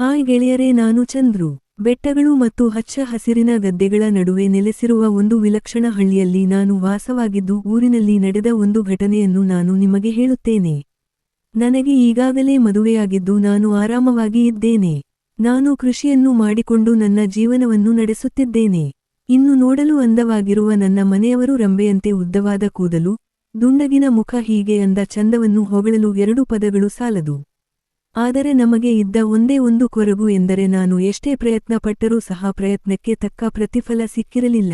Hi ಗೆಳೆಯರೇ, ನಾನು ಚಂದ್ರು. ಬೆಟ್ಟಗಳು ಮತ್ತು ಹಚ್ಚ ಹಸಿರಿನ ಗದ್ದೆಗಳ ನಡುವೆ ನೆಲೆಸಿರುವ ಒಂದು ವಿಲಕ್ಷಣ ಹಳ್ಳಿಯಲ್ಲಿ ನಾನು ವಾಸವಾಗಿದ್ದು, ಊರಿನಲ್ಲಿ ನಡೆದ ಒಂದು ಘಟನೆಯನ್ನು ನಾನು ನಿಮಗೆ ಹೇಳುತ್ತೇನೆ. ನನಗೆ ಈಗಾಗಲೇ ಮದುವೆಯಾಗಿದ್ದು, ನಾನು ಆರಾಮವಾಗಿ ಇದ್ದೇನೆ. ನಾನು ಕೃಷಿಯನ್ನು ಮಾಡಿಕೊಂಡು ನನ್ನ ಜೀವನವನ್ನು ನಡೆಸುತ್ತಿದ್ದೇನೆ. ಇನ್ನು ನೋಡಲು ಅಂದವಾಗಿರುವ ನನ್ನ ಮನೆಯವರು ರಂಬೆಯಂತೆ ಉದ್ದವಾದ ಕೂದಲು, ದುಂಡಗಿನ ಮುಖ ಹೀಗೆ ಅಂದ ಚಂದವನ್ನು ಹೊಗಳಲು ಎರಡು ಪದಗಳು ಸಾಲದು. ಆದರೆ ನಮಗೆ ಇದ್ದ ಒಂದೇ ಒಂದು ಕೊರಗು ಎಂದರೆ ನಾನು ಎಷ್ಟೇ ಪ್ರಯತ್ನ ಪಟ್ಟರೂ ಸಹ ಪ್ರಯತ್ನಕ್ಕೆ ತಕ್ಕ ಪ್ರತಿಫಲ ಸಿಕ್ಕಿರಲಿಲ್ಲ.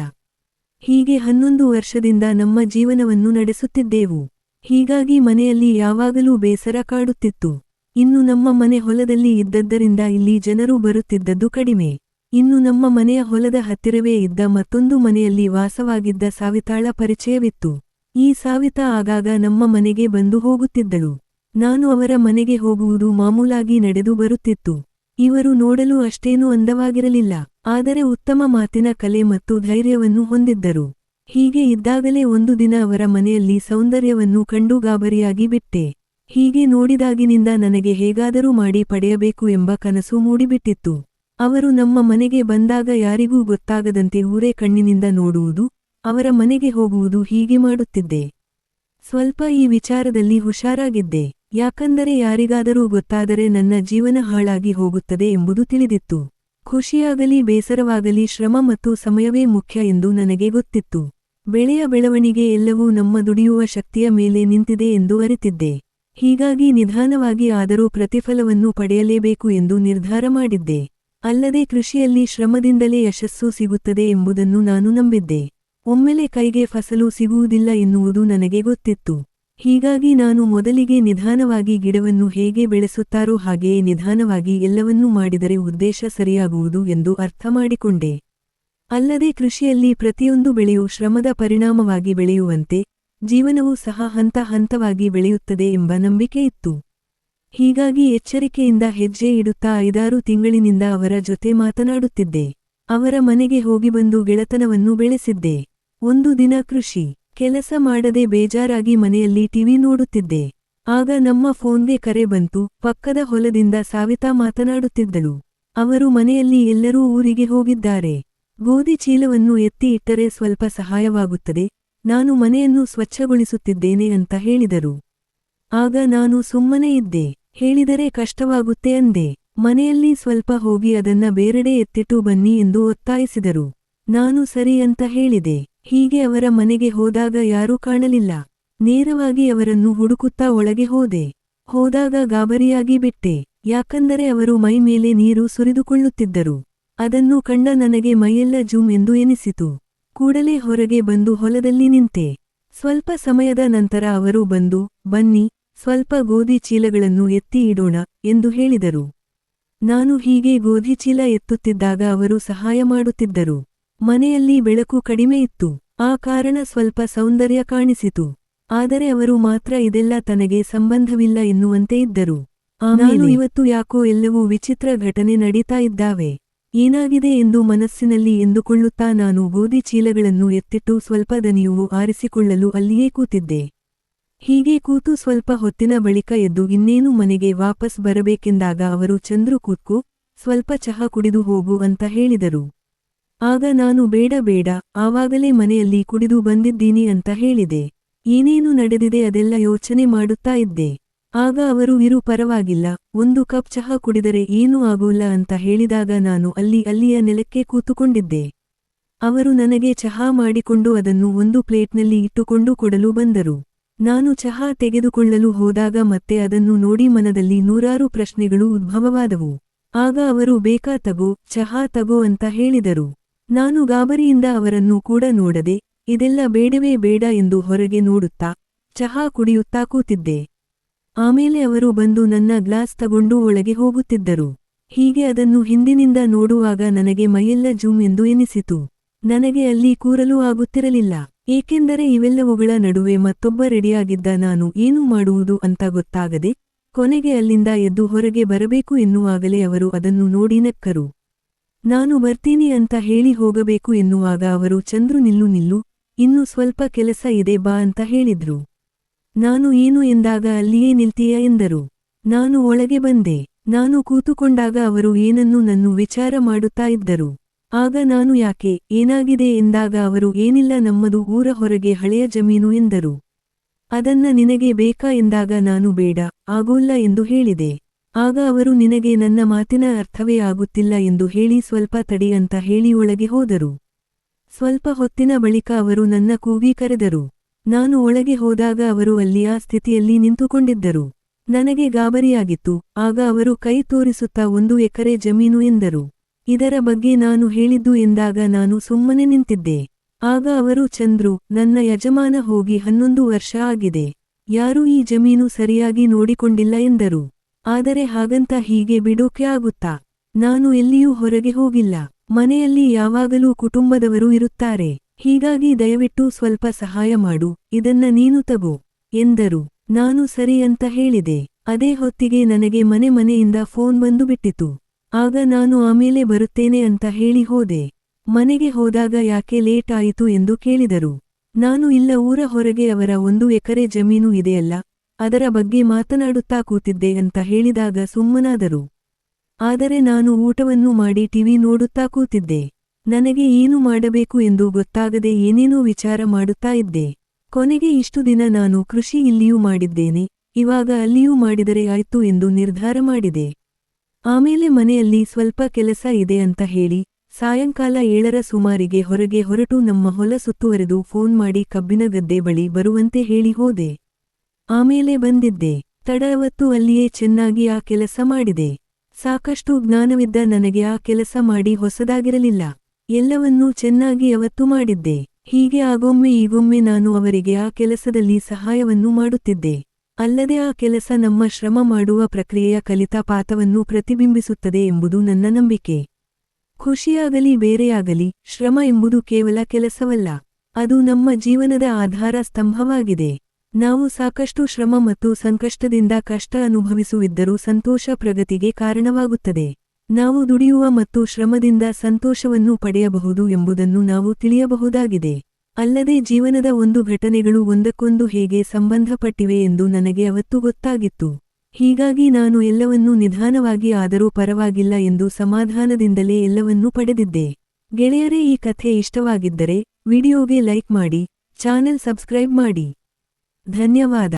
ಹೀಗೆ ಹನ್ನೊಂದು ವರ್ಷದಿಂದ ನಮ್ಮ ಜೀವನವನ್ನು ನಡೆಸುತ್ತಿದ್ದೆವು. ಹೀಗಾಗಿ ಮನೆಯಲ್ಲಿ ಯಾವಾಗಲೂ ಬೇಸರ ಕಾಡುತ್ತಿತ್ತು. ಇನ್ನು ನಮ್ಮ ಮನೆ ಹೊಲದಲ್ಲಿ ಇದ್ದದ್ದರಿಂದ ಇಲ್ಲಿ ಜನರು ಬರುತ್ತಿದ್ದದ್ದು ಕಡಿಮೆ. ಇನ್ನು ನಮ್ಮ ಮನೆಯ ಹೊಲದ ಹತ್ತಿರವೇ ಇದ್ದ ಮತ್ತೊಂದು ಮನೆಯಲ್ಲಿ ವಾಸವಾಗಿದ್ದ ಸಾವಿತಾಳ ಪರಿಚಯವಿತ್ತು. ಈ ಸಾವಿತ ಆಗಾಗ ನಮ್ಮ ಮನೆಗೆ ಬಂದು ಹೋಗುತ್ತಿದ್ದಳು. ನಾನು ಅವರ ಮನೆಗೆ ಹೋಗುವುದು ಮಾಮೂಲಾಗಿ ನಡೆದು ಬರುತ್ತಿತ್ತು. ಇವರು ನೋಡಲು ಅಷ್ಟೇನೂ ಅಂದವಾಗಿರಲಿಲ್ಲ, ಆದರೆ ಉತ್ತಮ ಮಾತಿನ ಕಲೆ ಮತ್ತು ಧೈರ್ಯವನ್ನು ಹೊಂದಿದ್ದರು. ಹೀಗೆ ಇದ್ದಾಗಲೇ ಒಂದು ದಿನ ಅವರ ಮನೆಯಲ್ಲಿ ಸೌಂದರ್ಯವನ್ನು ಕಂಡು ಗಾಬರಿಯಾಗಿ ಬಿಟ್ಟೆ. ಹೀಗೆ ನೋಡಿದಾಗಿನಿಂದ ನನಗೆ ಹೇಗಾದರೂ ಮಾಡಿ ಪಡೆಯಬೇಕು ಎಂಬ ಕನಸು ಮೂಡಿಬಿಟ್ಟಿತ್ತು. ಅವರು ನಮ್ಮ ಮನೆಗೆ ಬಂದಾಗ ಯಾರಿಗೂ ಗೊತ್ತಾಗದಂತೆ ಊರೇ ಕಣ್ಣಿನಿಂದ ನೋಡುವುದು, ಅವರ ಮನೆಗೆ ಹೋಗುವುದು ಹೀಗೆ ಮಾಡುತ್ತಿದ್ದೆ. ಸ್ವಲ್ಪ ಈ ವಿಚಾರದಲ್ಲಿ ಹುಷಾರಾಗಿದ್ದೆ. ಯಾಕಂದರೆ ಯಾರಿಗಾದರೂ ಗೊತ್ತಾದರೆ ನನ್ನ ಜೀವನ ಹಾಳಾಗಿ ಹೋಗುತ್ತದೆ ಎಂಬುದು ತಿಳಿದಿತ್ತು. ಖುಷಿಯಾಗಲಿ, ಬೇಸರವಾಗಲಿ, ಶ್ರಮ ಮತ್ತು ಸಮಯವೇ ಮುಖ್ಯ ಎಂದು ನನಗೆ ಗೊತ್ತಿತ್ತು. ಬೆಳೆಯ ಬೆಳವಣಿಗೆ ಎಲ್ಲವೂ ನಮ್ಮ ದುಡಿಯುವ ಶಕ್ತಿಯ ಮೇಲೆ ನಿಂತಿದೆ ಎಂದು ಅರಿತಿದ್ದೆ. ಹೀಗಾಗಿ ನಿಧಾನವಾಗಿ ಆದರೂ ಪ್ರತಿಫಲವನ್ನು ಪಡೆಯಲೇಬೇಕು ಎಂದು ನಿರ್ಧಾರ ಮಾಡಿದ್ದೆ. ಅಲ್ಲದೆ ಕೃಷಿಯಲ್ಲಿ ಶ್ರಮದಿಂದಲೇ ಯಶಸ್ಸು ಸಿಗುತ್ತದೆ ಎಂಬುದನ್ನು ನಾನು ನಂಬಿದ್ದೆ. ಒಮ್ಮೆಲೆ ಕೈಗೆ ಫಸಲು ಸಿಗುವುದಿಲ್ಲ ಎನ್ನುವುದು ನನಗೆ ಗೊತ್ತಿತ್ತು. ಹೀಗಾಗಿ ನಾನು ಮೊದಲಿಗೆ ನಿಧಾನವಾಗಿ ಗಿಡವನ್ನು ಹೇಗೆ ಬೆಳೆಸುತ್ತಾರೋ ಹಾಗೆಯೇ ನಿಧಾನವಾಗಿ ಎಲ್ಲವನ್ನೂ ಮಾಡಿದರೆ ಉದ್ದೇಶ ಸರಿಯಾಗುವುದು ಎಂದು ಅರ್ಥ ಮಾಡಿಕೊಂಡೆ. ಅಲ್ಲದೆ ಕೃಷಿಯಲ್ಲಿ ಪ್ರತಿಯೊಂದು ಬೆಳೆಯು ಶ್ರಮದ ಪರಿಣಾಮವಾಗಿ ಬೆಳೆಯುವಂತೆ ಜೀವನವೂ ಸಹ ಹಂತ ಹಂತವಾಗಿ ಬೆಳೆಯುತ್ತದೆ ಎಂಬ ನಂಬಿಕೆ ಇತ್ತು. ಹೀಗಾಗಿ ಎಚ್ಚರಿಕೆಯಿಂದ ಹೆಜ್ಜೆ ಇಡುತ್ತಾ ಐದಾರು ತಿಂಗಳಿನಿಂದ ಅವರ ಜೊತೆ ಮಾತನಾಡುತ್ತಿದ್ದೆ. ಅವರ ಮನೆಗೆ ಹೋಗಿ ಬಂದು ಗೆಳತನವನ್ನು ಬೆಳೆಸಿದ್ದೆ. ಒಂದು ದಿನ ಕೃಷಿ ಕೆಲಸ ಮಾಡದೆ ಬೇಜಾರಾಗಿ ಮನೆಯಲ್ಲಿ ಟಿವಿ ನೋಡುತ್ತಿದ್ದೆ. ಆಗ ನಮ್ಮ ಫೋನ್ಗೆ ಕರೆ ಬಂತು. ಪಕ್ಕದ ಹೊಲದಿಂದ ಸಾವಿತಾ ಮಾತನಾಡುತ್ತಿದ್ದಳು. ಅವರು ಮನೆಯಲ್ಲಿ ಎಲ್ಲರೂ ಊರಿಗೆ ಹೋಗಿದ್ದಾರೆ. ಗೋಧಿ ಚೀಲವನ್ನು ಎತ್ತಿ ಇಟ್ಟರೆ ಸ್ವಲ್ಪ ಸಹಾಯವಾಗುತ್ತದೆ. ನಾನು ಮನೆಯನ್ನು ಸ್ವಚ್ಛಗೊಳಿಸುತ್ತಿದ್ದೇನೆ ಅಂತ ಹೇಳಿದರು. ಆಗ ನಾನು ಸುಮ್ಮನೆ ಇದ್ದೆ. ಹೇಳಿದರೆ ಕಷ್ಟವಾಗುತ್ತೆ ಅಂದೆ. ಮನೆಯಲ್ಲಿ ಸ್ವಲ್ಪ ಹೋಗಿ ಅದನ್ನ ಬೇರೆಡೆ ಎತ್ತಿಟ್ಟು ಬನ್ನಿ ಎಂದು ಒತ್ತಾಯಿಸಿದರು. ನಾನು ಸರಿ ಅಂತ ಹೇಳಿದೆ. ಹೀಗೆ ಅವರ ಮನೆಗೆ ಹೋದಾಗ ಯಾರೂ ಕಾಣಲಿಲ್ಲ. ನೇರವಾಗಿ ಅವರನ್ನು ಹುಡುಕುತ್ತಾ ಒಳಗೆ ಹೋದೆ. ಹೋದಾಗ ಗಾಬರಿಯಾಗಿ ಬಿಟ್ಟೆ. ಯಾಕಂದರೆ ಅವರು ಮೈ ಮೇಲೆ ನೀರು ಸುರಿದುಕೊಳ್ಳುತ್ತಿದ್ದರು. ಅದನ್ನು ಕಂಡ ನನಗೆ ಮೈಯೆಲ್ಲ ಜೂಮ್ ಎಂದು ಎನಿಸಿತು. ಕೂಡಲೇ ಹೊರಗೆ ಬಂದು ಹೊಲದಲ್ಲಿ ನಿಂತೆ. ಸ್ವಲ್ಪ ಸಮಯದ ನಂತರ ಅವರು ಬಂದು, ಬನ್ನಿ, ಸ್ವಲ್ಪ ಗೋಧಿ ಚೀಲಗಳನ್ನು ಎತ್ತಿ ಇಡೋಣ, ಎಂದು ಹೇಳಿದರು. ನಾನು ಹೀಗೆ ಗೋಧಿ ಚೀಲ ಎತ್ತುತ್ತಿದ್ದಾಗ ಅವರು ಸಹಾಯ ಮಾಡುತ್ತಿದ್ದರು. ಮನೆಯಲ್ಲಿ ಬೆಳಕು ಕಡಿಮೆ ಇತ್ತು. ಆ ಕಾರಣ ಸ್ವಲ್ಪ ಸೌಂದರ್ಯ ಕಾಣಿಸಿತು. ಆದರೆ ಅವರು ಮಾತ್ರ ಇದೆಲ್ಲ ತನಗೆ ಸಂಬಂಧವಿಲ್ಲ ಎನ್ನುವಂತೆ ಇದ್ದರು. ನಾನು ಇವತ್ತು ಯಾಕೋ ಎಲ್ಲವೂ ವಿಚಿತ್ರ ಘಟನೆ ನಡೀತಾ ಇದ್ದಾವೆ. ಏನಾಗಿದೆ ಎಂದು ಮನಸ್ಸಿನಲ್ಲಿ ಎಂದುಕೊಳ್ಳುತ್ತಾ ನಾನು ಗೋಧಿ ಚೀಲಗಳನ್ನು ಎತ್ತಿಟ್ಟು ಸ್ವಲ್ಪ ದನಿಯುವು ಆರಿಸಿಕೊಳ್ಳಲು ಅಲ್ಲಿಯೇ ಕೂತಿದ್ದೆ. ಹೀಗೆ ಕೂತು ಸ್ವಲ್ಪ ಹೊತ್ತಿನ ಬಳಿಕ ಎದ್ದು ಇನ್ನೇನು ಮನೆಗೆ ವಾಪಸ್ ಬರಬೇಕೆಂದಾಗ ಅವರು ಚಂದ್ರು ಕೂತ್ಕು ಸ್ವಲ್ಪ ಚಹಾ ಕುಡಿದು ಹೋಗು ಅಂತ ಹೇಳಿದರು. ಆಗ ನಾನು ಬೇಡ ಬೇಡ, ಆವಾಗಲೇ ಮನೆಯಲ್ಲಿ ಕುಡಿದು ಬಂದಿದ್ದೀನಿ ಅಂತ ಹೇಳಿದೆ. ಏನೇನು ನಡೆದಿದೆ ಅದೆಲ್ಲ ಯೋಚನೆ ಮಾಡುತ್ತಾ ಇದ್ದೆ. ಆಗ ಅವರು, ಇರು, ಪರವಾಗಿಲ್ಲ, ಒಂದು ಕಪ್ ಚಹಾ ಕುಡಿದರೆ ಏನೂ ಆಗೋಲ್ಲ ಅಂತ ಹೇಳಿದಾಗ ನಾನು ಅಲ್ಲಿ ಅಲ್ಲಿಯ ನೆಲಕ್ಕೆ ಕೂತುಕೊಂಡಿದ್ದೆ. ಅವರು ನನಗೆ ಚಹಾ ಮಾಡಿಕೊಂಡು ಅದನ್ನು ಒಂದು ಪ್ಲೇಟ್ನಲ್ಲಿ ಇಟ್ಟುಕೊಂಡು ಕೊಡಲು ಬಂದರು. ನಾನು ಚಹಾ ತೆಗೆದುಕೊಳ್ಳಲು ಹೋದಾಗ ಮತ್ತೆ ಅದನ್ನು ನೋಡಿ ಮನದಲ್ಲಿ ನೂರಾರು ಪ್ರಶ್ನೆಗಳು ಉದ್ಭವವಾದವು. ಆಗ ಅವರು, ಬೇಕಾ ತಗೋ, ಚಹಾ ತಗೋ ಅಂತ ಹೇಳಿದರು. ನಾನು ಗಾಬರಿಯಿಂದ ಅವರನ್ನು ಕೂಡ ನೋಡದೆ, ಇದೆಲ್ಲ ಬೇಡವೇ ಬೇಡ ಎಂದು ಹೊರಗೆ ನೋಡುತ್ತಾ, ಚಹಾ ಕುಡಿಯುತ್ತಾ ಕೂತಿದ್ದೆ. ಆಮೇಲೆ ಅವರು ಬಂದು ನನ್ನ ಗ್ಲಾಸ್ ತಗೊಂಡು ಒಳಗೆ ಹೋಗುತ್ತಿದ್ದರು. ಹೀಗೆ ಅದನ್ನು ಹಿಂದಿನಿಂದ ನೋಡುವಾಗ ನನಗೆ ಮೈಯೆಲ್ಲ ಜೂಮ್ ಎಂದು ಎನಿಸಿತು. ನನಗೆ ಅಲ್ಲಿ ಕೂರಲು ಆಗುತ್ತಿರಲಿಲ್ಲ. ಏಕೆಂದರೆ ಇವೆಲ್ಲವುಗಳ ನಡುವೆ ಮತ್ತೊಬ್ಬ ರೆಡಿಯಾಗಿದ್ದ ನಾನು ಏನು ಮಾಡುವುದು ಅಂತ ಗೊತ್ತಾಗದೆ, ಕೊನೆಗೆ ಅಲ್ಲಿಂದ ಎದ್ದು ಹೊರಗೆ ಬರಬೇಕು ಎನ್ನುವಾಗಲೇ ಅವರು ಅದನ್ನು ನೋಡಿ ನಕ್ಕರು. ನಾನು ಬರ್ತೀನಿ ಅಂತ ಹೇಳಿ ಹೋಗಬೇಕು ಎನ್ನುವಾಗ ಅವರು, ಚಂದ್ರು ನಿಲ್ಲು ನಿಲ್ಲು, ಇನ್ನು ಸ್ವಲ್ಪ ಕೆಲಸ ಇದೆ, ಬಾ ಅಂತ ಹೇಳಿದ್ರು. ನಾನು ಏನು ಎಂದಾಗ ಅಲ್ಲಿಯೇ ನಿಲ್ತೀಯ ಎಂದರು. ನಾನು ಒಳಗೆ ಬಂದೆ. ನಾನು ಕೂತುಕೊಂಡಾಗ ಅವರು ಏನನ್ನು ನನ್ನ ವಿಚಾರ ಮಾಡುತ್ತಾ ಇದ್ದರು. ಆಗ ನಾನು ಯಾಕೆ, ಏನಾಗಿದೆ ಎಂದಾಗ ಅವರು, ಏನಿಲ್ಲ, ನಮ್ಮದು ಊರ ಹೊರಗೆ ಹಳೆಯ ಜಮೀನು ಎಂದರು. ಅದನ್ನ ನಿನಗೆ ಬೇಕಾ? ಎಂದಾಗ, ನಾನು ಬೇಡ, ಆಗೋಲ್ಲ ಎಂದು ಹೇಳಿದೆ. ಆಗ ಅವರು, ನಿನಗೆ ನನ್ನ ಮಾತಿನ ಅರ್ಥವೇ ಆಗುತ್ತಿಲ್ಲ ಎಂದು ಹೇಳಿ ಸ್ವಲ್ಪ ತಡಿ ಅಂತ ಹೇಳಿ ಒಳಗೆ ಹೋದರು. ಸ್ವಲ್ಪ ಹೊತ್ತಿನ ಬಳಿಕ ಅವರು ನನ್ನ ಕೂಗಿ ಕರೆದರು. ನಾನು ಒಳಗೆ ಹೋದಾಗ ಅವರು ಅಲ್ಲಿ ಆ ಸ್ಥಿತಿಯಲ್ಲಿ ನಿಂತುಕೊಂಡಿದ್ದರು. ನನಗೆ ಗಾಬರಿಯಾಗಿತ್ತು. ಆಗ ಅವರು ಕೈ ತೋರಿಸುತ್ತಾ ಒಂದು ಎಕರೆ ಜಮೀನು ಎಂದರು. ಇದರ ಬಗ್ಗೆ ನಾನು ಹೇಳಿದ್ದು ಎಂದಾಗ ನಾನು ಸುಮ್ಮನೆ ನಿಂತಿದ್ದೆ. ಆಗ ಅವರು, ಚಂದ್ರು, ನನ್ನ ಯಜಮಾನ ಹೋಗಿ ಹನ್ನೊಂದು ವರ್ಷ ಆಗಿದೆ. ಯಾರೂ ಈ ಜಮೀನು ಸರಿಯಾಗಿ ನೋಡಿಕೊಂಡಿಲ್ಲ ಎಂದರು. ಆದರೆ ಹಾಗಂತ ಹೀಗೆ ಬಿಡೋಕೆ ಆಗುತ್ತಾ? ನಾನು ಎಲ್ಲಿಯೂ ಹೊರಗೆ ಹೋಗಿಲ್ಲ. ಮನೆಯಲ್ಲಿ ಯಾವಾಗಲೂ ಕುಟುಂಬದವರು ಇರುತ್ತಾರೆ. ಹೀಗಾಗಿ ದಯವಿಟ್ಟು ಸ್ವಲ್ಪ ಸಹಾಯ ಮಾಡು. ಇದನ್ನ ನೀನು ತಗೋ, ಎಂದರು. ನಾನು ಸರಿ ಅಂತ ಹೇಳಿದೆ. ಅದೇ ಹೊತ್ತಿಗೆ ನನಗೆ ಮನೆ ಮನೆಯಿಂದ ಫೋನ್ ಬಂದು ಬಿಟ್ಟಿತು ಆಗ ನಾನು ಆಮೇಲೆ ಬರುತ್ತೇನೆ ಅಂತ ಹೇಳಿ ಹೋದೆ. ಮನೆಗೆ ಹೋದಾಗ ಯಾಕೆ ಲೇಟ್ ಆಯಿತು ಎಂದು ಕೇಳಿದರು. ನಾನು ಇಲ್ಲ, ಊರ ಹೊರಗೆ ಅವರ ಒಂದು ಎಕರೆ ಜಮೀನು ಇದೆಯಲ್ಲ ಅದರ ಬಗ್ಗೆ ಮಾತನಾಡುತ್ತಾ ಕೂತಿದ್ದೆ ಅಂತ ಹೇಳಿದಾಗ ಸುಮ್ಮನಾದರು. ಆದರೆ ನಾನು ಊಟವನ್ನು ಮಾಡಿ ಟಿವಿ ನೋಡುತ್ತಾ ಕೂತಿದ್ದೆ. ನನಗೆ ಏನು ಮಾಡಬೇಕು ಎಂದು ಗೊತ್ತಾಗದೆ ಏನೇನೋ ವಿಚಾರ ಮಾಡುತ್ತಾ ಇದ್ದೆ. ಕೊನೆಗೆ ಇಷ್ಟು ದಿನ ನಾನು ಕೃಷಿ ಇಲ್ಲಿಯೂ ಮಾಡಿದ್ದೇನೆ, ಇವಾಗ ಅಲ್ಲಿಯೂ ಮಾಡಿದರೆ ಆಯ್ತು ಎಂದು ನಿರ್ಧಾರ ಮಾಡಿದೆ. ಆಮೇಲೆ ಮನೆಯಲ್ಲಿ ಸ್ವಲ್ಪ ಕೆಲಸ ಇದೆ ಅಂತ ಹೇಳಿ, ಸಾಯಂಕಾಲ ಏಳರ ಸುಮಾರಿಗೆ ಹೊರಗೆ ಹೊರಟು ನಮ್ಮ ಹೊಲ ಸುತ್ತುವರೆದು ಫೋನ್ ಮಾಡಿ ಕಬ್ಬಿನ ಗದ್ದೆ ಬಳಿ ಬರುವಂತೆ ಹೇಳಿ ಹೋದೆ. ಆಮೇಲೆ ಬಂದಿದ್ದೆ. ತಡವತ್ತು ಅಲ್ಲಿಯೇ ಚೆನ್ನಾಗಿ ಆ ಕೆಲಸ ಮಾಡಿದೆ. ಸಾಕಷ್ಟು ಜ್ಞಾನವಿದ್ದ ನನಗೆ ಆ ಕೆಲಸ ಮಾಡಿ ಹೊಸದಾಗಿರಲಿಲ್ಲ. ಎಲ್ಲವನ್ನೂ ಚೆನ್ನಾಗಿ ಅವತ್ತು ಮಾಡಿದ್ದೆ. ಹೀಗೆ ಆಗೊಮ್ಮೆ ಈಗೊಮ್ಮೆ ನಾನು ಅವರಿಗೆ ಆ ಕೆಲಸದಲ್ಲಿ ಸಹಾಯವನ್ನು ಮಾಡುತ್ತಿದ್ದೆ. ಅಲ್ಲದೆ ಆ ಕೆಲಸ ನಮ್ಮ ಶ್ರಮ ಮಾಡುವ ಪ್ರಕ್ರಿಯೆಯ ಕಲಿತಾ ಪಾಠವನ್ನು ಪ್ರತಿಬಿಂಬಿಸುತ್ತದೆ ಎಂಬುದು ನನ್ನ ನಂಬಿಕೆ. ಖುಷಿಯಾಗಲಿ ಬೇರೆಯಾಗಲಿ, ಶ್ರಮ ಎಂಬುದು ಕೇವಲ ಕೆಲಸವಲ್ಲ. ಅದು ನಮ್ಮ ಜೀವನದ ಆಧಾರ ಸ್ತಂಭವಾಗಿದೆ. ನಾವು ಸಾಕಷ್ಟು ಶ್ರಮ ಮತ್ತು ಸಂಕಷ್ಟದಿಂದ ಕಷ್ಟ ಅನುಭವಿಸುವಿದ್ದರೂ ಸಂತೋಷ ಪ್ರಗತಿಗೆ ಕಾರಣವಾಗುತ್ತದೆ. ನಾವು ದುಡಿಯುವ ಮತ್ತು ಶ್ರಮದಿಂದ ಸಂತೋಷವನ್ನು ಪಡೆಯಬಹುದು ಎಂಬುದನ್ನು ನಾವು ತಿಳಿಯಬಹುದಾಗಿದೆ. ಅಲ್ಲದೆ ಜೀವನದ ಒಂದು ಘಟನೆಗಳು ಒಂದಕ್ಕೊಂದು ಹೇಗೆ ಸಂಬಂಧಪಟ್ಟಿವೆ ಎಂದು ನನಗೆ ಅವತ್ತು ಗೊತ್ತಾಗಿತ್ತು. ಹೀಗಾಗಿ ನಾನು ಎಲ್ಲವನ್ನೂ ನಿಧಾನವಾಗಿ ಆದರೂ ಪರವಾಗಿಲ್ಲ ಎಂದು ಸಮಾಧಾನದಿಂದಲೇ ಎಲ್ಲವನ್ನೂ ಪಡೆದಿದ್ದೆ. ಗೆಳೆಯರೇ, ಈ ಕಥೆ ಇಷ್ಟವಾಗಿದ್ದರೆ ವಿಡಿಯೋಗೆ ಲೈಕ್ ಮಾಡಿ, ಚಾನೆಲ್ ಸಬ್ಸ್ಕ್ರೈಬ್ ಮಾಡಿ. ಧನ್ಯವಾದ.